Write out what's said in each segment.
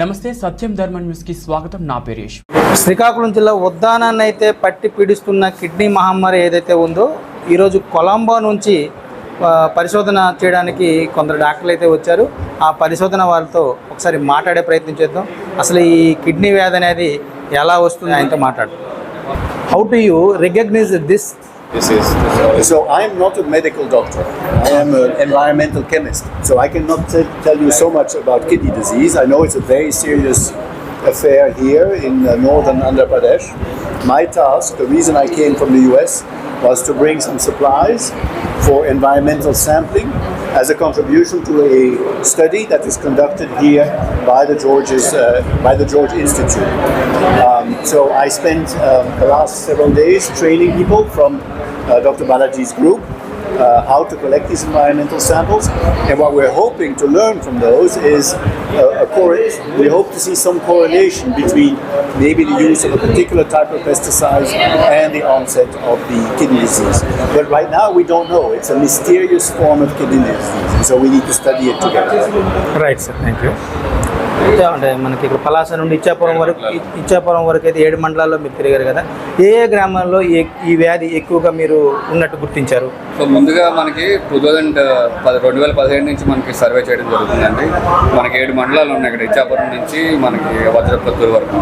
నమస్తే సత్యం ధర్మ న్యూస్కి స్వాగతం. నా పేరు యశ్. శ్రీకాకుళం జిల్లా ఉద్దానాన్ని అయితే పట్టి పీడిస్తున్న కిడ్నీ మహమ్మారి ఏదైతే ఉందో ఈరోజు కొలంబో నుంచి పరిశోధన చేయడానికి కొందరు డాక్టర్లు అయితే వచ్చారు. ఆ పరిశోధన వాళ్ళతో ఒకసారి మాట్లాడే ప్రయత్నం చేద్దాం. అసలు ఈ కిడ్నీ వ్యాధి అనేది ఎలా వస్తుంది? ఆయనతో మాట్లాడు. How to you recognise this This is so. I am not a medical doctor. I am an environmental chemist. So I cannot tell you so much about kidney disease. I know it's a very serious affair here in uh, northern Andhra Pradesh. My task, the reason I came from the US, was to bring some supplies for environmental sampling as a contribution to a study that is conducted here by the George's uh, by the George Institute. Um, so I spent um, the last several days training people from uh, Dr. Balaji's group, uh, how to collect these environmental samples. And what we're hoping to learn from those is uh, a correlation. We hope to see some correlation between maybe the use of a particular type of pesticides and the onset of the kidney disease. But right now we don't know. It's a mysterious form of kidney disease, and so we need to study it together. Right, sir. Thank you. అంటే మనకి ఇక్కడ పలాస నుండి ఇచ్చాపురం వరకు ఇచ్చాపురం వరకు అయితే ఏడు మండలాల్లో మీరు తిరిగారు కదా. ఏ ఏ గ్రామాల్లో ఈ ఈ వ్యాధి ఎక్కువగా మీరు ఉన్నట్టు గుర్తించారు? సో ముందుగా మనకి టూ థౌజండ్ పది రెండు వేల పదిహేడు నుంచి మనకి సర్వే చేయడం జరుగుతుందండి. మనకి ఏడు మండలాలు ఉన్నాయి ఇక్కడ. ఇచ్చాపురం నుంచి మనకి వజ్రపత్తూరు వరకు.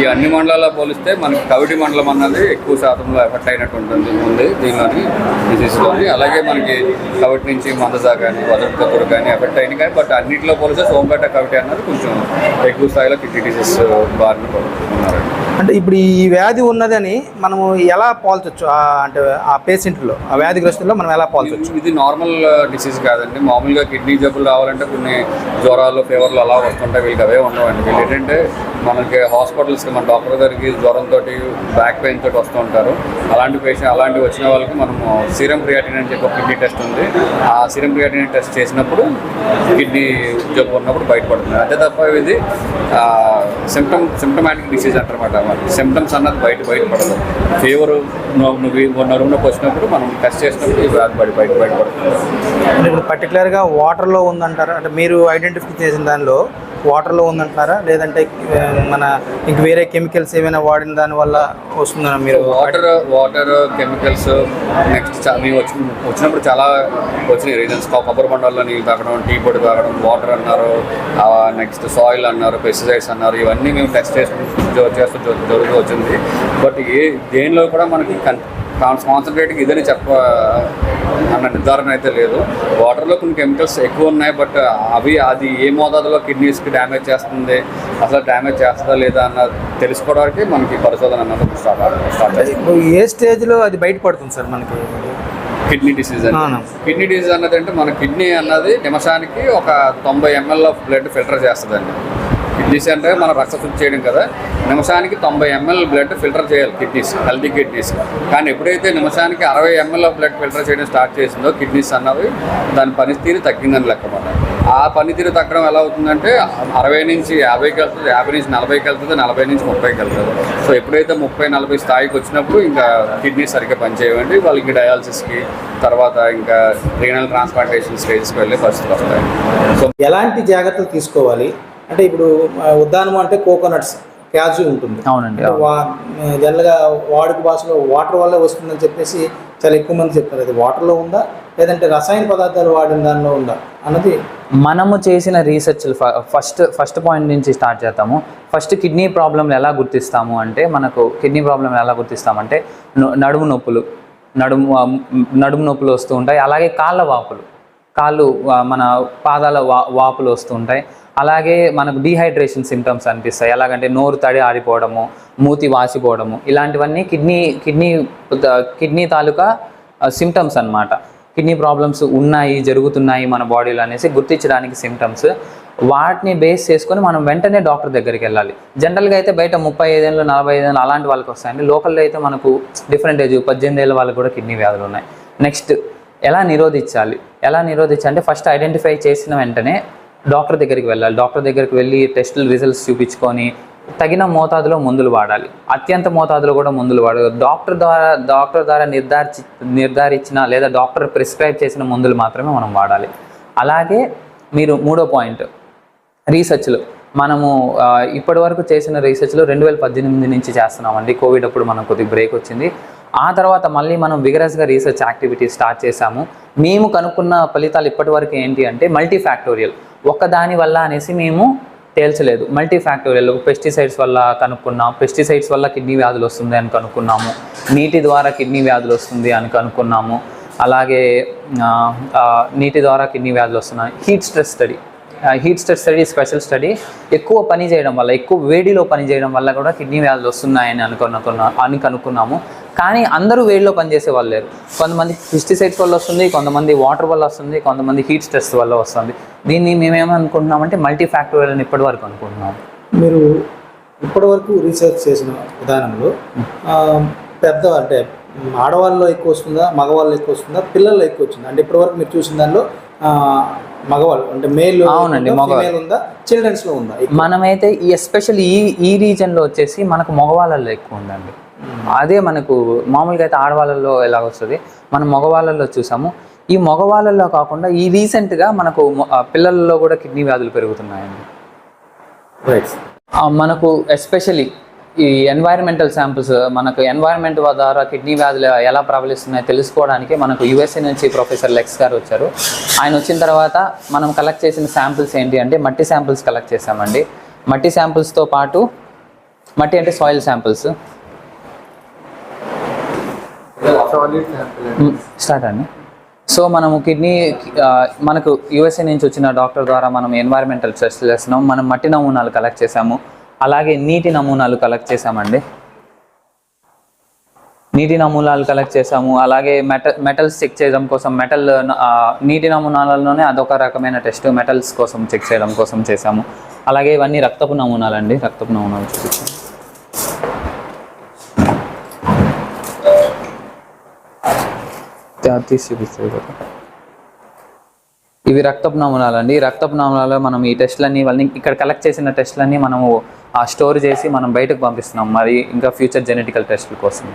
ఈ అన్ని మండలాల్లో పోలిస్తే మనకి కవిటి మండలం అన్నది ఎక్కువ శాతంలో ఎఫెక్ట్ అయినట్టు ఉంటుంది ఉంది దీనిలోని డిసీజ్లోని అలాగే మనకి కవిటి నుంచి మందసా కానీ వజ్రపత్తూరు కానీ ఎఫెక్ట్ అయినాయి. కానీ బట్ అన్నింటిలో పోలిస్తే సోంపేట కవిటి అన్నది కొంచెం ఎక్కువ స్థాయిలో కిడ్నీ డిసీజ్ బారిన పడుతున్నారండి అంటే ఇప్పుడు ఈ వ్యాధి ఉన్నదని మనము ఎలా పోల్చొచ్చు? ఆ అంటే ఆ పేషెంట్లో ఆ వ్యాధిగ్రస్తుల్లో మనం ఎలా పోల్చొచ్చు? ఇది నార్మల్ డిసీజ్ కాదండి. మామూలుగా కిడ్నీ జబ్బులు రావాలంటే కొన్ని జ్వరాలు ఫీవర్లు అలా వస్తుంటాయి. వీళ్ళకి అవే ఉండవండి. వీళ్ళు ఏంటంటే మనకి హాస్పిటల్స్కి మన డాక్టర్ దగ్గరికి జ్వరంతో బ్యాక్ పెయిన్ తోటి వస్తూ ఉంటారు. అలాంటి పేషెంట్ అలాంటి వచ్చిన వాళ్ళకి మనము సీరం క్రియాటిన్ అని చెప్పి కిడ్నీ టెస్ట్ ఉంది. ఆ సీరం క్రియాటిన్ టెస్ట్ చేసినప్పుడు కిడ్నీ జబ్బు ఉన్నప్పుడు బయటపడుతుంది. అంతే తప్ప ఇది సిమ్టమ్ సిమ్టమాటిక్ డిసీజ్ అంటారన్నమాట సిమ్టమ్స్ అన్నది బయట బయటపడదు. ఫీవర్ నువ్వు నరుమునొప్పి వచ్చినప్పుడు మనం టెస్ట్ చేసినప్పుడు ఈ వ్యాధి బయట బయట బయటపడుతుంది. అంటే ఇప్పుడు పర్టికులర్గా వాటర్లో ఉందంటారు? అంటే మీరు ఐడెంటిఫై చేసిన దానిలో వాటర్లో ఉందంటారా లేదంటే మన ఇంక వేరే కెమికల్స్ ఏమైనా వాడిన దాని వల్ల వస్తుందా మీరు? వాటర్ వాటర్ కెమికల్స్ నెక్స్ట్ మేము వచ్చి వచ్చినప్పుడు చాలా వచ్చినాయి. రీజన్స్ కొబ్బరి బండాల్లో నీళ్ళు తాగడం టీ పొడి తాగడం వాటర్ అన్నారు నెక్స్ట్ సాయిల్ అన్నారు పెస్టిసైడ్స్ అన్నారు ఇవన్నీ మేము టెస్ట్ చేస్తూ చేస్తూ జరుగుతూ వచ్చింది. బట్ ఏ దేనిలో కూడా మనకి కన్ కాన్సన్ట్రేట్గా ఇదని చెప్ప అన్న నిర్ధారణ అయితే లేదు. వాటర్లో కొన్ని కెమికల్స్ ఎక్కువ ఉన్నాయి బట్ అవి అది ఏ మోతాదులో కిడ్నీస్కి డ్యామేజ్ చేస్తుంది అసలు డ్యామేజ్ చేస్తుందా లేదా అన్న తెలుసుకోవడానికి మనకి పరిశోధన అన్నది స్టార్ట్ స్టార్ట్ ఏ స్టేజ్లో అది బయటపడుతుంది సార్ మనకి? Kidney disease. అంటే కిడ్నీ డిసీజ్ అన్నది అంటే మన కిడ్నీ అన్నది నిమిషానికి ఒక తొంభై ఎంఎల్ ఆఫ్ బ్లడ్ ఫిల్టర్ చేస్తుందండి. కిడ్నీస్ అంటే మన రక్త శుద్ధి చేయడం కదా. నిమిషానికి తొంభై ఎంఎల్ బ్లడ్ ఫిల్టర్ చేయాలి కిడ్నీస్ హెల్దీ కిడ్నీస్ కానీ ఎప్పుడైతే నిమిషానికి అరవై ఎంఎల్ బ్లడ్ ఫిల్టర్ చేయడం స్టార్ట్ చేసిందో కిడ్నీస్ అన్నవి దాని పనితీరు తగ్గిందని లెక్క ఆ పనితీరు తగ్గడం ఎలా అవుతుందంటే అరవై నుంచి యాభైకి వెళ్తుంది యాభై నుంచి నలభైకి వెళ్తుంది నలభై నుంచి ముప్పైకి వెళ్తుంది సో ఎప్పుడైతే ముప్పై నలభై స్థాయికి వచ్చినప్పుడు ఇంకా కిడ్నీ సరిగ్గా పనిచేయండి వాళ్ళకి డయాలసిస్కి తర్వాత ఇంకా రీనల్ ట్రాన్స్ప్లాంటేషన్ స్టేజ్కి వెళ్ళే పరిస్థితులు వస్తాయి. సో ఎలాంటి జాగ్రత్తలు తీసుకోవాలి? అంటే ఇప్పుడు ఉదాహరణ అంటే కోకోనట్స్ క్యాజు ఉంటుంది. అవునండి, జనరల్గా వాడుక భాషలో వాటర్ వల్లే వస్తుందని చెప్పేసి చాలా ఎక్కువ మంది చెప్తారు. అది వాటర్లో ఉందా? లేదంటే రసాయన పదార్థాలు వాడిన దానిలో ఉందా? అన్నది మనము చేసిన రీసెర్చ్ ఫస్ట్ ఫస్ట్ పాయింట్ నుంచి స్టార్ట్ చేద్దాము. ఫస్ట్ కిడ్నీ ప్రాబ్లమ్లు ఎలా గుర్తిస్తాము అంటే మనకు కిడ్నీ ప్రాబ్లమ్ ఎలా గుర్తిస్తామంటే నడుము నొప్పులు నడుము నడుము నొప్పులు వస్తూ ఉంటాయి. అలాగే కాళ్ళ వాపులు. కాళ్ళు మన పాదాల వా వాపులు వస్తూ ఉంటాయి. అలాగే మనకు డీహైడ్రేషన్ సిమ్టమ్స్ అనిపిస్తాయి. ఎలాగంటే నోరు తడి ఆడిపోవడము మూతి వాసిపోవడము ఇలాంటివన్నీ కిడ్నీ కిడ్నీ కిడ్నీ తాలూకా సిమ్టమ్స్ అన్నమాట. కిడ్నీ ప్రాబ్లమ్స్ ఉన్నాయి జరుగుతున్నాయి మన బాడీలో అనేసి గుర్తించడానికి సిమ్టమ్స్ వాటిని బేస్ చేసుకొని మనం వెంటనే డాక్టర్ దగ్గరికి వెళ్ళాలి. జనరల్గా అయితే బయట ముప్పై ఐదేళ్ళు నలభై ఐదేళ్ళు అలాంటి వాళ్ళకి వస్తాయండి. లోకల్లో అయితే మనకు డిఫరెంట్ ఏజ్ పద్దెనిమిది ఏళ్ళ వాళ్ళకి కూడా కిడ్నీ వ్యాధులు ఉన్నాయి. నెక్స్ట్ ఎలా నిరోధించాలి? ఎలా నిరోధించాలి? అంటే ఫస్ట్ ఐడెంటిఫై చేసిన వెంటనే డాక్టర్ దగ్గరికి వెళ్ళాలి. డాక్టర్ దగ్గరికి వెళ్ళి టెస్టులు రిజల్ట్స్ చూపించుకొని తగిన మోతాదులో మందులు వాడాలి. అత్యంత మోతాదులో కూడా మందులు వాడాలి. డాక్టర్ ద్వారా డాక్టర్ ద్వారా నిర్ధారించి నిర్ధారించిన లేదా డాక్టర్ ప్రిస్క్రైబ్ చేసిన మందులు మాత్రమే మనం వాడాలి. అలాగే మీరు మూడో పాయింట్ రీసెర్చ్లు. మనము ఇప్పటివరకు ఇప్పటి వరకు చేసిన రీసెర్చ్లో రెండు వేల పద్దెనిమిది నుంచి చేస్తున్నామండి. కోవిడ్ అప్పుడు మనకు కొద్దిగా బ్రేక్ వచ్చింది. ఆ తర్వాత మళ్ళీ మనం విగరస్గా రీసెర్చ్ యాక్టివిటీ స్టార్ట్ చేశాము. మేము కనుక్కున్న ఫలితాలు ఇప్పటి వరకు ఏంటి అంటే మల్టీ ఫ్యాక్టోరియల్ ఒక్కదాని వల్ల అనేసి మేము తేల్చలేదు. మల్టీ ఫ్యాక్టోరియల్ పెస్టిసైడ్స్ వల్ల కనుక్కున్నాం. పెస్టిసైడ్స్ వల్ల కిడ్నీ వ్యాధులు వస్తుంది అని కనుక్కున్నాము. నీటి ద్వారా కిడ్నీ వ్యాధులు వస్తుంది అని కనుక్కున్నాము. అలాగే నీటి ద్వారా కిడ్నీ వ్యాధులు వస్తున్నాయి. Heat stress study. Heat stress study special study. ఎక్కువ పని చేయడం వల్ల ఎక్కువ వేడిలో పని చేయడం వల్ల కూడా కిడ్నీ వ్యాధులు వస్తున్నాయని అనుకున్న అని కనుక్కున్నాము. కానీ అందరూ వేడిలో పనిచేసే వాళ్ళు లేరు. కొంతమంది పెస్టిసైడ్స్ వల్ల వస్తుంది కొంతమంది వాటర్ వల్ల వస్తుంది కొంతమంది హీట్ స్ట్రెస్ వల్ల వస్తుంది. దీన్ని మేమేమనుకుంటున్నామంటే మల్టీ ఫ్యాక్టోరియల్ అని ఇప్పటి వరకు అనుకుంటున్నాం మీరు ఇప్పటివరకు రీసెర్చ్ చేసిన విధానంలో పెద్ద అంటే ఆడవాళ్ళలో ఎక్కువ వస్తుందా మగవాళ్ళలో ఎక్కువ వస్తుందా పిల్లల్లో ఎక్కువ వచ్చిందా? అంటే ఇప్పటివరకు మీరు చూసిన దానిలో మగవాళ్ళు అంటే మేల్ అవునండి, మగవాళ్ళు. ఉందా చిల్డ్రన్స్లో ఉందా? మనమైతే ఈ ఎస్పెషల్లీ ఈ ఈ రీజన్లో వచ్చేసి మనకు మగవాళ్ళల్లో ఎక్కువ ఉందండి. అదే మనకు మామూలుగా అయితే ఆడవాళ్ళల్లో ఎలా వస్తుంది? మనం మగవాళ్ళల్లో చూసాము. ఈ మగవాళ్ళల్లో కాకుండా ఈ రీసెంట్గా మనకు పిల్లల్లో కూడా కిడ్నీ వ్యాధులు పెరుగుతున్నాయండి. రైట్ మనకు ఎస్పెషలీ ఈ ఎన్వైరన్మెంటల్ శాంపిల్స్ మనకు ఎన్వైరన్మెంట్ ద్వారా కిడ్నీ వ్యాధులు ఎలా ప్రబలిస్తున్నాయో తెలుసుకోవడానికి మనకు యుఎస్ఏ నుంచి ప్రొఫెసర్ లెక్స్ గారు వచ్చారు. ఆయన వచ్చిన తర్వాత మనం కలెక్ట్ చేసిన శాంపిల్స్ ఏంటి అంటే మట్టి శాంపిల్స్ కలెక్ట్ చేసామండి మట్టి శాంపిల్స్తో పాటు మట్టి అంటే సాయిల్ శాంపిల్స్. స్టార్ట్ అండి సో మనము కిడ్నీ మనకు యుఎస్ఏ నుంచి వచ్చిన డాక్టర్ ద్వారా మనం ఎన్వైరన్మెంటల్ టెస్ట్ చేస్తున్నాం మనం మట్టి నమూనాలు కలెక్ట్ చేసాము అలాగే నీటి నమూనాలు కలెక్ట్ చేసామండి నీటి నమూనాలు కలెక్ట్ చేసాము అలాగే మెటల్ మెటల్స్ చెక్ చేయడం కోసం మెటల్ నీటి నమూనాలలోనే అదొక రకమైన టెస్ట్ మెటల్స్ కోసం చెక్ చేయడం కోసం చేసాము అలాగే ఇవన్నీ రక్తపు నమూనాలండి రక్తపు నమూనాలు చూపించాము తీసి చూపిస్తుంది కదా. ఇవి రక్తపు నమూనాలు అండి రక్తపు నమూనాలో మనం ఈ టెస్ట్లన్నీ వాళ్ళని ఇక్కడ కలెక్ట్ చేసిన టెస్ట్లన్నీ మనము ఆ స్టోర్ చేసి మనం బయటకు పంపిస్తున్నాం. మరి ఇంకా ఫ్యూచర్ జెనెటికల్ టెస్ట్ల కోసం.